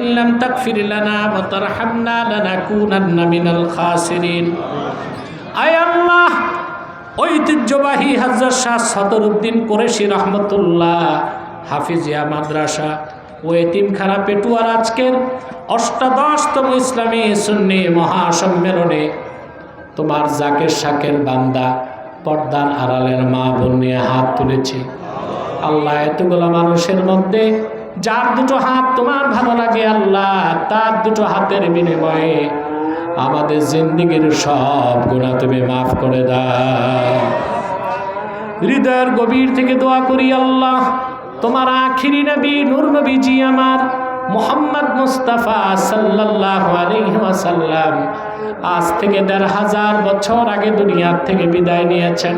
لئن لم تغفر لنا وترحمنا لنكونن من الخاسرين আয় আল্লাহ ঐতিহ্যবাহী হাজার শাহ সদরুদ্দিন কোরেশি রহমতুল্লাহ হাফিজিয়া মাদ্রাসা ও এতিমখানা পেটুয়ার আজকের অষ্টাদশতম ইসলামী সুন্নি মহাসম্মেলনে তোমার জাকের শাকের বান্দা পর্দার আড়ালের মা বোন নিয়ে হাত তুলেছি আল্লাহ এতগুলো মানুষের মধ্যে যার দুটো হাত তোমার ভালো লাগে আল্লাহ, তার দুটো হাতের বিনিময়ে আমাদের জিন্দিগির সব গুণা তুমি মাফ করে দাও। হৃদয়ের গভীর থেকে দোয়া করি আল্লাহ, তোমার আখিরি নবী, নূর নবীজি আমার মোহাম্মদ মুস্তাফা সাল্লাল্লাহু আলাইহি ওয়াসাল্লাম আজ থেকে দেড় হাজার বছর আগে দুনিয়ার থেকে বিদায় নিয়েছেন।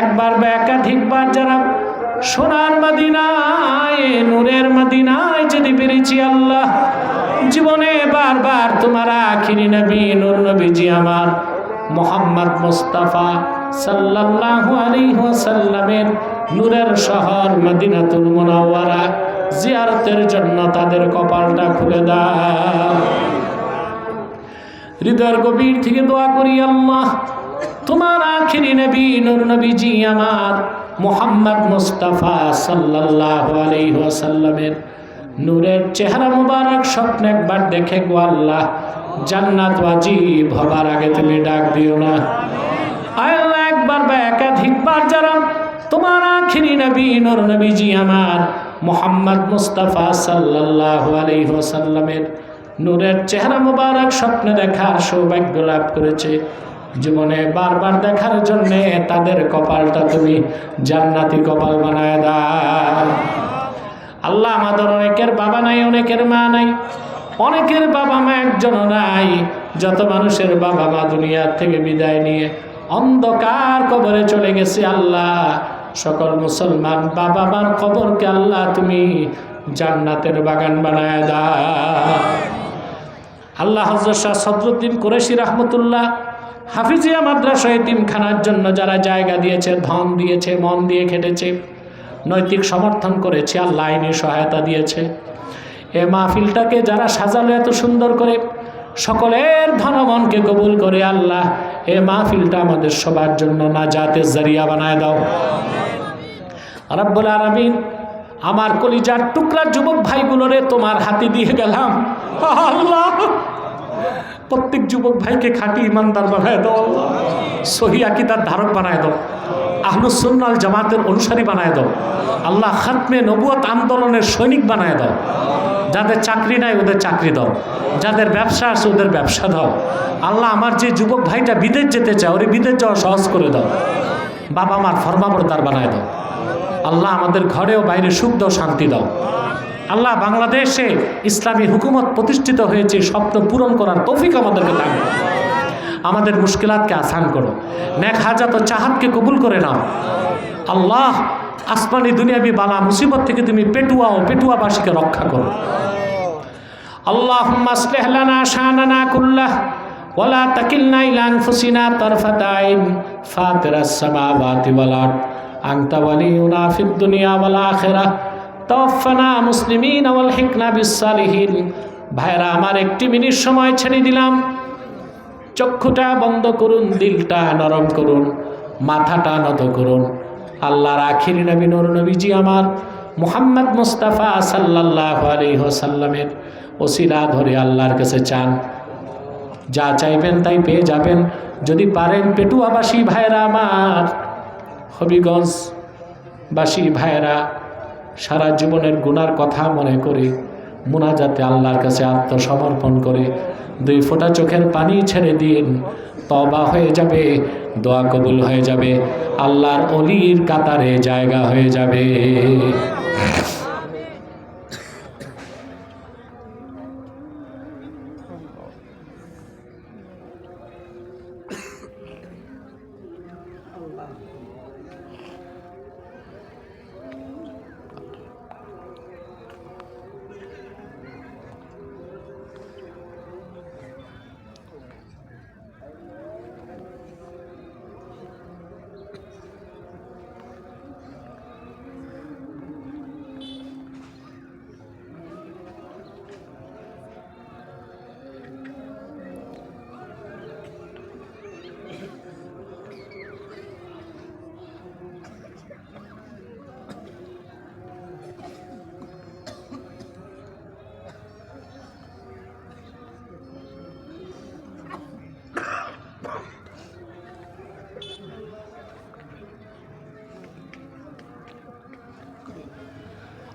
একবার বা একাধিকবার যারা সোনার মদিনায়, নূরের মদিনায় যদি পেরেছি আল্লাহ, জীবনে বারবার তোমার আখিরি নবী, নূর নবীজি আমার মোহাম্মদ মুস্তাফা সাল্লাল্লাহু আলাইহি ওয়াসাল্লামের নূরের শহর মদিনাতুল মুনাওয়ারা জিয়ারতের জন্য তাদের কপালটা খুলে দাও। হৃদয়ের গভীর থেকে দোয়া করি আল্লাহ তোমার আখিরি নবী, নূর নবীজি আমার মোহাম্মদ মুস্তাফা ওয়াসাল্লামের নূরের চেহারা মুবারক স্বপ্ন একবার দেখে গো আল্লাহ, জান্নাত ওয়াজিব হবার আগে তুমি ডাক দিও না। আল্লাহ, একবার বা একাধিকবার যারা তোমার আখিরি নবী, নূর নবীজি আমার মোহাম্মদ মুস্তাফা সাল্লাল্লাহু আলাইহি ওয়াসাল্লামের নূরের চেহারা মুবারক স্বপ্নে দেখার সৌভাগ্য লাভ করেছে। জীবনে বারবার দেখার জন্যে তাদের কপালটা তুমি জান্নাতি কপাল বানায় দাও। আল্লাহ আমাদের অনেকের বাবা নাই, অনেকের মা নাই, অনেকের বাবা মা একজনও নাই। যত মানুষের বাবা মা দুনিয়ার থেকে বিদায় নিয়ে অন্ধকার কবরে চলে গেছে আল্লাহ। সকল মুসলমান বাবা মার কবরকে আল্লাহ তুমি জান্নাতের বাগান বানায় দাও। আল্লাহ হজরত শাহ সদরুদ্দিন কুরেশি রহমতুল্লাহ হাফিজিয়া মাদ্রাসা এতিমখানার জন্য যারা জায়গা দিয়েছে, ধন দিয়েছে, মন দিয়ে খেটেছে, নৈতিক সমর্থন করেছে, আল্লাহ আইনি সহায়তা দিয়েছে। এ মাহফিলটাকে যারা সাজালো এত সুন্দর করে, সকলের ধনমনকে কবুল করে আল্লাহ এ মাহফিলটা আমাদের সবার জন্য না জাতের জারিয়া বানায় দাও। রব্বুল আলমিন, আমার কলিজার টুকরা যুবক ভাইগুলোরে তোমার হাতে দিয়ে গেলাম। আল্লাহ! প্রত্যেক যুবক ভাইকে খাঁটি ইমানদার বানায় দাও। সহি আকিদার ধারক বানায় দাও। আহলুসুন্নাল জামাতের অনুসারী বানায় দাও। আল্লাহ খাতমে নবুয়ত আন্দোলনের সৈনিক বানায় দাও। যাদের চাকরি নাই ওদের চাকরি দাও। যাদের ব্যবসা আছে ওদের ব্যবসা দাও। আল্লাহ আমার যে যুবক ভাইটা বিদেশ যেতে চায়, ওরে বিদেশ যাওয়া সহজ করে দাও। বাবা মার ফরমাবরদার বানায় দাও। আল্লাহ আমাদের ঘরেও বাইরে সুখ দাও, শান্তি দাও। আল্লাহ বাংলাদেশে ইসলামী হুকুমত প্রতিষ্ঠিত হয়েছে, স্বপ্ন পূরণ করার তৌফিক আমাদেরকে দান। আমাদের মুশকিলাতকে আসান করো। নেক হাজাত ও চাহাতকে কবুল করে নাও। আল্লাহ আসমানি দুনিয়াবি বালা মুসিবত থেকে তুমি পেটুয়া ও পেটুয়াবাসীকে রক্ষা করো। আল্লাহ আসলিহ লানা শানানা কুল্লাহ ওয়ালা তাকিলনা ইলা আনফুসিনা তারফাত আইন ফাতিরাস সামাওয়াতি ওয়াল আরদ। আনতা ওয়ালিয়ুনা ফিদ দুনিয়া তাওয়াফানা মুসলিমিন ওয়াল হিকনা বিস সালিহিন ভাইরা আমার একটি মিনিট সময় ছেড়ে দিলাম। চক্ষুটা বন্ধ করুন, দিলটা নরম করুন, মাথাটা নত করুন। আল্লাহর আখিরি নবী নূর নবীজি আমার, মুহাম্মদ মুস্তাফা সাল্লাল্লাহু আলাইহি ওয়াসাল্লামের ওসিলা ধরে আল্লাহর কাছে চান। যা চাইবেন তাই পেয়ে যাবেন। যদি পারেন, পেটুয়াবাসী ভাইরা আমার, হবিগঞ্জবাসী ভাইরা সারা জীবনের গুনার কথা মনে করে, মুনাজাতে আল্লাহর কাছে আত্মসমর্পণ করে, দুই ফোঁটা চোখের পানি ছেড়ে দিন তবা হয়ে যাবে, দোয়া কবুল হয়ে যাবে, আল্লাহর অলির কাতারে জায়গা হয়ে যাবে।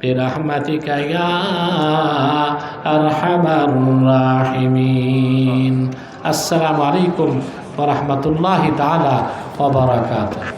برحمتك يا أرحم الراحمين. السلام عليكم ورحمة الله تعالى وبركاته.